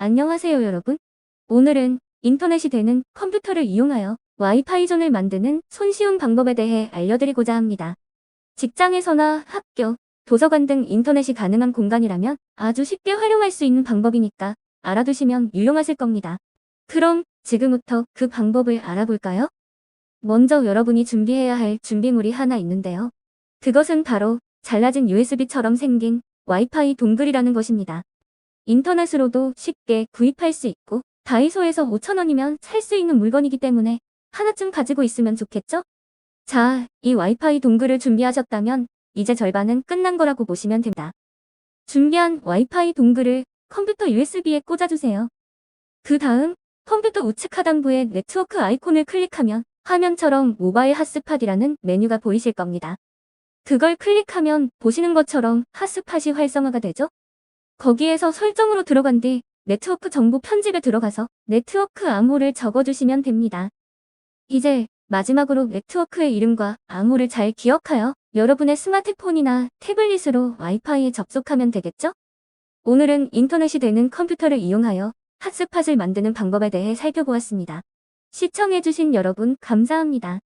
안녕하세요 여러분. 오늘은 인터넷이 되는 컴퓨터를 이용하여 와이파이존을 만드는 손쉬운 방법에 대해 알려드리고자 합니다. 직장에서나 학교, 도서관 등 인터넷이 가능한 공간이라면 아주 쉽게 활용할 수 있는 방법이니까 알아두시면 유용하실 겁니다. 그럼 지금부터 그 방법을 알아볼까요? 먼저 여러분이 준비해야 할 준비물이 하나 있는데요. 그것은 바로 잘라진 USB처럼 생긴 와이파이 동글이라는 것입니다. 인터넷으로도 쉽게 구입할 수 있고 다이소에서 5,000원이면 살 수 있는 물건이기 때문에 하나쯤 가지고 있으면 좋겠죠? 자, 이 와이파이 동글을 준비하셨다면 이제 절반은 끝난 거라고 보시면 됩니다. 준비한 와이파이 동글을 컴퓨터 USB에 꽂아주세요. 그 다음 컴퓨터 우측 하단부에 네트워크 아이콘을 클릭하면 화면처럼 모바일 핫스팟이라는 메뉴가 보이실 겁니다. 그걸 클릭하면 보시는 것처럼 핫스팟이 활성화가 되죠? 거기에서 설정으로 들어간 뒤 네트워크 정보 편집에 들어가서 네트워크 암호를 적어주시면 됩니다. 이제 마지막으로 네트워크의 이름과 암호를 잘 기억하여 여러분의 스마트폰이나 태블릿으로 와이파이에 접속하면 되겠죠? 오늘은 인터넷이 되는 컴퓨터를 이용하여 핫스팟을 만드는 방법에 대해 살펴보았습니다. 시청해주신 여러분 감사합니다.